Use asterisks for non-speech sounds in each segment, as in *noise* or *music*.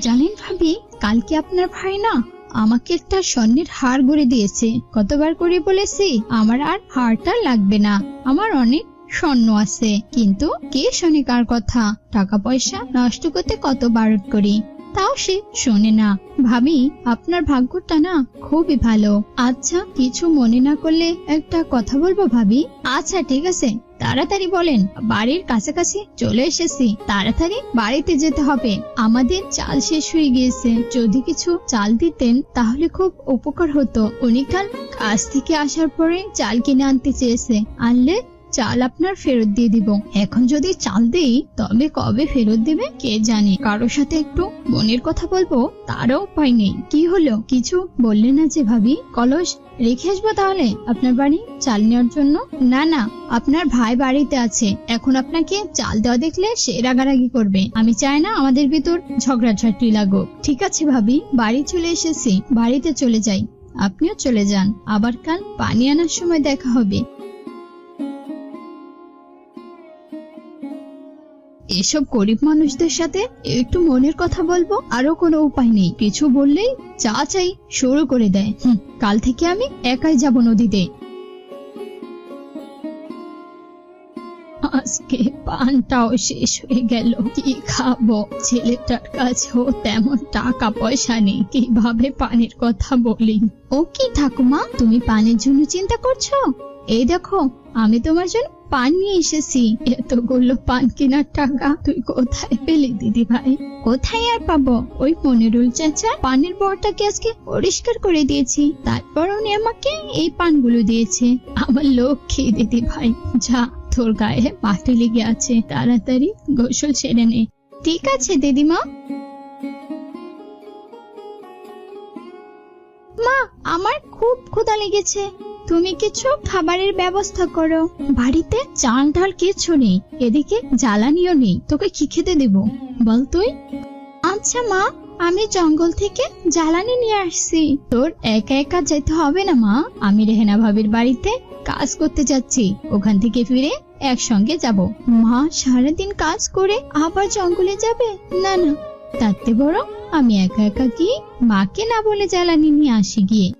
জানেন ভাবি, কালকে আপনার ভাই না আমাকে একটা স্বর্ণের হার গড়ে দিয়েছে। কতবার করে বলেছি, আমার আর হারটা লাগবে না। আমার অনেক স্বর্ণ আছে, কিন্তু কে শনিকার কার কথা? টাকা পয়সা নষ্ট করতে কত বারণ করি? তাও সে শোনে না। ভাবি, আপনার ভাগ্যটা না খুবই ভালো। আচ্ছা কিছু মনে না করলে একটা কথা বলব ভাবি? আচ্ছা ঠিক আছে। তাড়াতাড়ি বলেন, বাড়ির কাছাকাছি চলে এসেছি। তাড়াতাড়ি বাড়িতে যেতে হবে। আমাদের চাল শেষ হয়ে গিয়েছে। যদি কিছু চাল দিতেন, তাহলে খুব উপকার হতো। উনি কাল কাজ থেকে আসার পরে চাল কিনে আনতে চেয়েছে। আনলে চাল আপনার ফেরত দিয়ে দিব। এখন যদি চাল দেই, তবে কবে ফেরত দিবে কে জানে? কারোর সাথে একটু মনের কথা বলব, তারও উপায় নেই। কি হলো? কিছু বললেন না যে ভাবি? কলস, রেখে আসব তাহলে আপনার বাড়ি? চাল নেওয়ার জন্য? না না, আপনার ভাই বাড়িতে আছে। এখন আপনাকে চাল দেওয়া দেখলে সে রাগারাগি করবে। আমি চাই না আমাদের ভিতর ঝগড়াঝাটি লাগুক। ঠিক আছে ভাবি, বাড়ি চলে এসেছি। বাড়িতে চলে যাই। আপনিও চলে যান। আবার কাল পানি আনার সময় দেখা হবে। এসব গরিব মানুষদের সাথে একটু মনের কথা বলব আরও কোনো উপায় নেই। কিছু বললেই চা চাই শুরু করে দেয়। হুম, কাল থেকে আমি একাই যাব নদীতে। আজকে পানটাও শেষ হয়ে গেল। কি খাব? ছেলেটার কাছেও তেমন টাকা পয়সা নেই। কীভাবে পানির কথা বলি? ও কি ঠাকুমা তুমি পানির জন্য চিন্তা করছ? এই দেখো আমি তোমার জন্য পান নিয়ে এসেছি। এতগুলো পান কেনার টাকা তুই কোথায় পেলি দিদি ভাই কোথায় আর পাবো? ওই মনিরুল চাচা পানের বরটাকে আজকে পরিষ্কার করে দিয়েছি। তারপর উনি আমাকে এই পানগুলো দিয়েছে। আমার লক্ষ্মী দিদি ভাই যা তোর গায়ে মাটি লেগে আছে, তাড়াতাড়ি গোসল সেরে নে। ঠিক আছে, দিদিমা। মা, আমার খুব ক্ষুধা লেগেছে। তুমি কিছু খাবারের ব্যবস্থা করো। বাড়িতে চাল ডাল কিছু নেই, এদিকে জ্বালানিও নেই, তোকে কি খেতে দেব? বল তুই। আচ্ছা মা, আমি জঙ্গল থেকে জ্বালানি নিয়ে আসছি। তোর একা একা যেতে হবে না মা। আমি রেহেনা ভাবির বাড়িতে কাজ করতে যাচ্ছি। ওখান থেকে ফিরে একসঙ্গে যাব। মা সারাদিন কাজ করে আবার জঙ্গলে যাবে? না না। তাতে বড় আমি একা একা গিয়ে মাকে না বলে জ্বালানি নিয়ে আসি গিয়ে।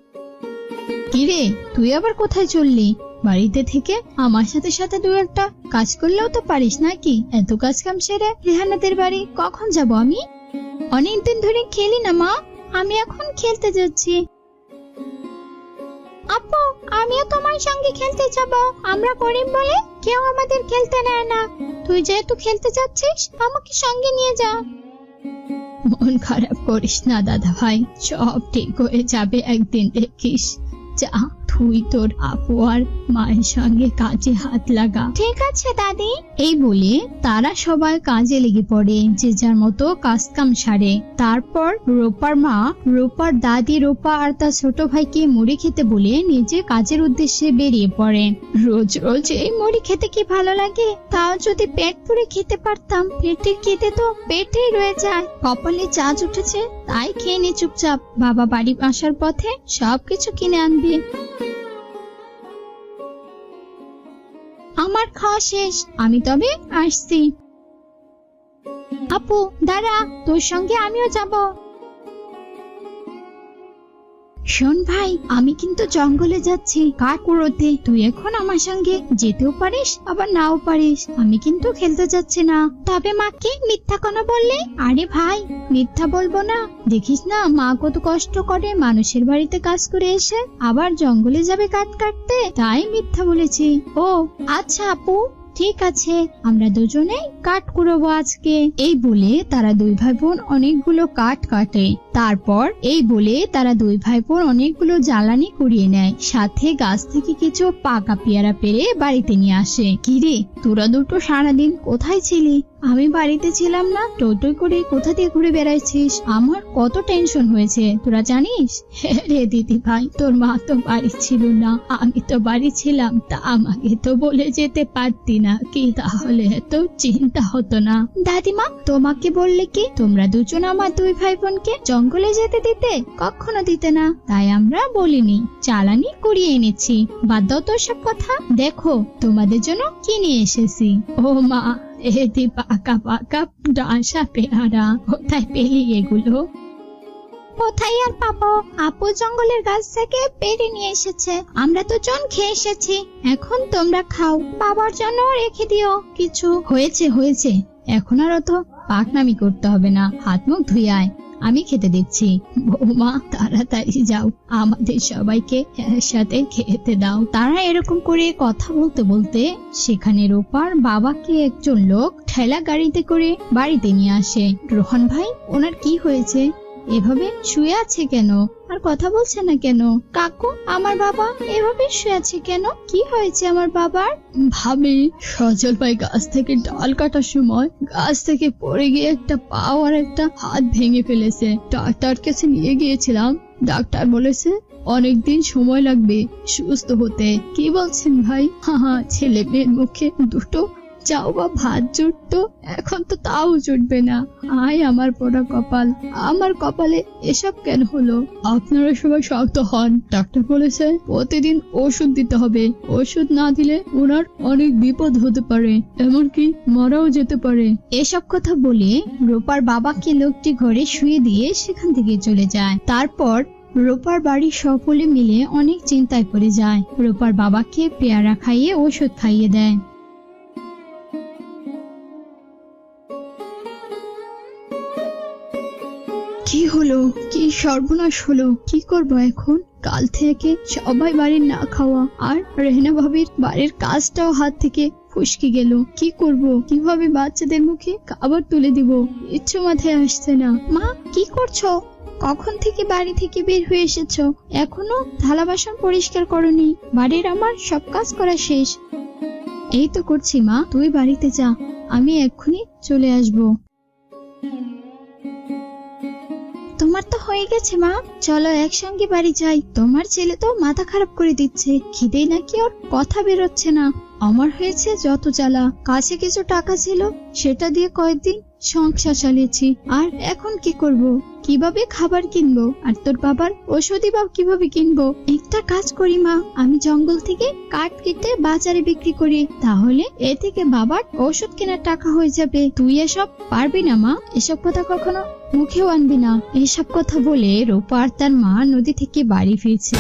কিরে তুই আবার কোথায় চললি? বাড়িতে থেকে আমার সাথে সাথে দু একটা কাজ করলেও তো পারিস নাকি? এত কাজ কাম সেরে রেহানাদের বাড়ি কখন যাব আমি? অনেকদিন ধরে খেলি না, মা। আমি এখন খেলতে যাচ্ছি। আপু, আমিও তোমার সঙ্গে খেলতে যাব। আমরা গরিব বলে কেউ আমাদের খেলতে নেয় না। তুই যেহেতু খেলতে যাচ্ছিস, আমাকে সঙ্গে নিয়ে যা। মন খারাপ করিস না দাদা ভাই সব ঠিক হয়ে যাবে, একদিন দেখিস। যা তুই তোর আপু আর মায়ের সঙ্গে কাজে হাত লাগা। ঠিক আছে দাদি। এই বলে তারা সবাই কাজে লেগে পড়ে যে যার মতো কাজ কাম সারে। তারপর রোপার মা রোপার দাদি রোপা আর তার ছোট ভাইকে মুড়ি খেতে বলে নিজে কাজের উদ্দেশ্যে বেরিয়ে পড়ে। রোজ রোজ এই মুড়ি খেতে কি ভালো লাগে? তাও যদি পেট পুরে খেতে পারতাম পেটের খেতে তো পেটেই রয়ে যায়। কপালে চাঁচ উঠেছে তাই খেয়ে নে চুপচাপ। বাবা বাড়ি আসার পথে সবকিছু কিনে আনবে। আমার খাওয়া শেষ। আমি তবে আসছি। আপু দাঁড়া তোর সঙ্গে আমিও যাব। শোন ভাই, আমি কিন্তু জঙ্গলে যাচ্ছি। কাঠ কুড়োতে তুই এখন আমার সঙ্গে যেতেও পারিস, আবার নাও পারিস। আমি কিন্তু খেলতে যাচ্ছি না। তবে মাকে মিথ্যা কেন বললে? আরে ভাই, মিথ্যা বলব না। দেখিস না, মা কত কষ্ট করে মানুষের বাড়িতে কাজ করে এসে আবার জঙ্গলে যাবে কাঠ কাটতে? তাই মিথ্যা বলেছি। ও আচ্ছা আপু, ঠিক আছে। আমরা দুজনেই কাঠ কুড়োবো আজকে। এই বলে তারা দুই ভাই বোন অনেকগুলো কাঠ কাটে। তারপর এই বলে তারা দুই ভাই বোন অনেকগুলো জ্বালানি কুড়িয়ে নেয়। সাথে গাছ থেকে কিছু পাকা পেয়ারা পেরে বাড়িতে নিয়ে আসে। কিরে, তোরা দুটো সারাদিন কোথায় ছিলি? আমি বাড়িতে ছিলাম না টোটোই করে কোথা দিয়ে ঘুরে বেড়াইছিস? আমার কত টেনশন হয়েছে, তোরা জানিস? *laughs* রে দিদি ভাই, তোর মা তো বাড়ি ছিল না, আমি তো বাড়ি ছিলাম, তা আমাকে তো বলে যেতে পারতি না, কি তাহলে এত চিন্তা হতো না? দাদিমা, তোমাকে বললে কি? তোমরা দুজন আমার দুই ভাই বোনকে জঙ্গলে যেতে দিতে কখনো দিতে না। তাই আমরা বলিনি, চালানি কুড়িয়ে এনেছি। বাদ দাও তো সব কথা। দেখো, তোমাদের জন্য কি নিয়ে এসেছি। ও মা এদি পাকা পাকা ডাসা পেয়ারা। কোথায় পেলি এগুলো? কোথায় আর পাবো? আপু জঙ্গলের গাছ থেকে পেরে নিয়ে এসেছে। আমরা তো জন খেয়ে এসেছি। এখন তোমরা খাও। বাবার জন্য রেখে দিও। কিছু হয়েছে হয়েছে। এখন আর অত পাকনামি করতে হবে না। হাত মুখ ধুয়ে আয়। আমি খেতে দিচ্ছি বৌমা, তাড়াতাড়ি যাও। আমাদের সবাইকে একসাথে খেতে দাও। তারা এরকম করে কথা বলতে বলতে সেখানে রোপার বাবাকে একজন লোক ঠেলা গাড়িতে করে বাড়িতে নিয়ে আসে। রোহন ভাই, ওনার কি হয়েছে? এভাবে শুয়ে আছে কেন? আর কথা বলছে না কেন? কাকু, আমার বাবা এভাবে শুয়ে আছে কেন? কি হয়েছে আমার বাবার? ভাবি, সজল ভাই গাছ থেকে ডাল কাটার সময় গাছ থেকে পড়ে গিয়ে একটা পাও আর একটা হাত ভেঙে ফেলেছে। ডাক্তার কাছে নিয়ে গিয়েছিলাম। ডাক্তার বলেছে, অনেকদিন সময় লাগবে সুস্থ হতে। কি বলছেন ভাই? হা হা ছেলে মেয়ের মুখে দুটো চাও বা ভাত জুটতো, এখন তো তাও জুটবে না। আয় আমার পোড়া কপাল। আমার কপালে এসব কেন হলো? আপনারা সবাই শক্ত হন, ডাক্তার বলেছে প্রতিদিন ওষুধ দিতে হবে। ওষুধ না দিলে ওনার অনেক বিপদ হতে পারে, এমনকি মারাও যেতে পারে। এসব কথা বলে রূপার বাবাকে লোকটি ঘরে শুয়ে দিয়ে সেখান থেকে চলে যায়। তারপর রোপার বাড়ির সকলে মিলে অনেক চিন্তায় পড়ে যায়। রোপার বাবাকে পেয়ারা খাইয়ে ওষুধ খাইয়ে দেয়। কি হলো? কি সর্বনাশ হলো? কি করব এখন? কাল থেকে সবাই বাড়ির না খাওয়া আর রেহনা ভাবির বাড়ির কাজটাও হাত থেকে ফুসকে গেল। কি করব? কীভাবে বাচ্চাদের মুখে খাবার তুলে দিব? ইচ্ছে মাথায় আসছে না। মা, কি করছ? কখন থেকে বাড়ি থেকে বের হয়ে এসেছ? এখনও থালা বাসন পরিষ্কার করনি? বাড়ির আমার সব কাজ করা শেষ। এই তো করছি মা, তুই বাড়িতে যা। আমি এক্ষুনি চলে আসব। তোমার তো হয়ে গেছে, মা। চলো একসঙ্গে বাড়ি যাই। তোমার ছেলে তো মাথা খারাপ করে দিচ্ছে। খিদেই নাকি ওর কথা বেরোচ্ছে না। আমার হয়েছে যত জ্বালা। কাছে কিছু টাকা ছিল, সেটা দিয়ে কয়েকদিন সংসার চালিয়েছি। আর এখন কি করব? কীভাবে খাবার কিনবো? আর তোর বাবার ওষুধই বা কীভাবে কিনবো? একটা কাজ করি, মা। আমি জঙ্গল থেকে কাঠ কেটে বাজারে বিক্রি করি। তাহলে এ থেকে বাবার ওষুধ কেনার টাকা হয়ে যাবে। তুই এসব পারবি না, মা। এসব কথা কখনো মুখেও আনবি না। এসব কথা বলে রূপা আর তার মা নদী থেকে বাড়ি ফিরছে।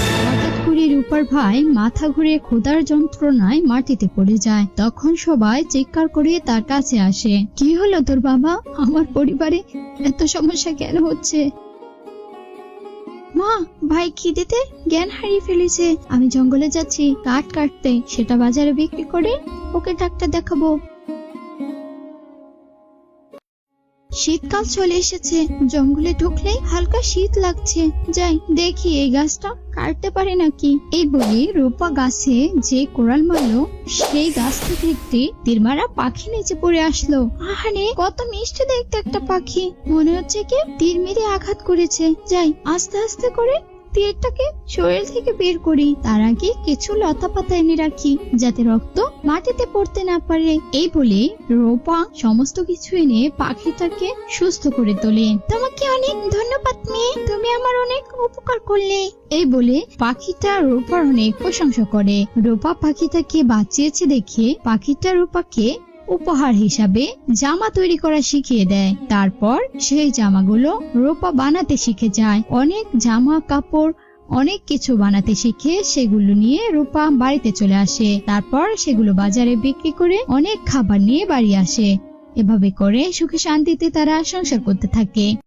করে রূপার ভাই মাথা ঘুরে খোদার যন্ত্রণায় মাটিতে পড়ে যায়। তখন সবাই চিৎকার করে তার কাছে আসে, কি হলো তোর বাবা? আমার পরিবারে এত সমস্যা কেন হচ্ছে? মা, ভাই খিদেতে জ্ঞান হারিয়ে ফেলেছে। আমি জঙ্গলে যাচ্ছি, কাঠ কাটতে। সেটা বাজারে বিক্রি করে ওকে ডাক্তার দেখাবো। শীতকাল চলে এসেছে। জঙ্গলে ঢুকলে হালকা শীত লাগছে। যাই, দেখি এই গাছটা কাটতে পারে নাকি। এই বলে রূপা গাছে যে কোরাল মারলো, সেই গাছ থেকে একটি তীরমারা পাখি নিচে পড়ে আসলো। আহারে, কত মিষ্টি দেখতে একটা পাখি। মনে হচ্ছে কি তীর মেরে আঘাত করেছে। যাই, আস্তে আস্তে করে তীরটাকে শরীর থেকে বের করি। তার আগে কিছু লতা পাতা এনে রাখি, যাতে রক্ত মাটিতে পড়তে না পারে। এই বলে রূপা সমস্ত কিছু এনে পাখিটাকে সুস্থ করে তোলে। তোমাকে অনেক ধন্যবাদ মেয়ে, তুমি আমার অনেক উপকার করলে। এই বলে পাখিটা রূপার অনেক প্রশংসা করে। রূপা পাখিটাকে বাঁচিয়েছে দেখে পাখিটা রূপাকে উপহার হিসাবে জামা তৈরি করা শিখিয়ে দেয়। তারপর সেই জামাগুলো রোপা বানাতে শিখে যায়। অনেক জামা কাপড়, অনেক কিছু বানাতে শিখে সেগুলো নিয়ে রূপা বাড়িতে চলে আসে। তারপর সেগুলো বাজারে বিক্রি করে অনেক খাবার নিয়ে বাড়ি আসে। এভাবে করে সুখে শান্তিতে তারা সংসার করতে থাকে।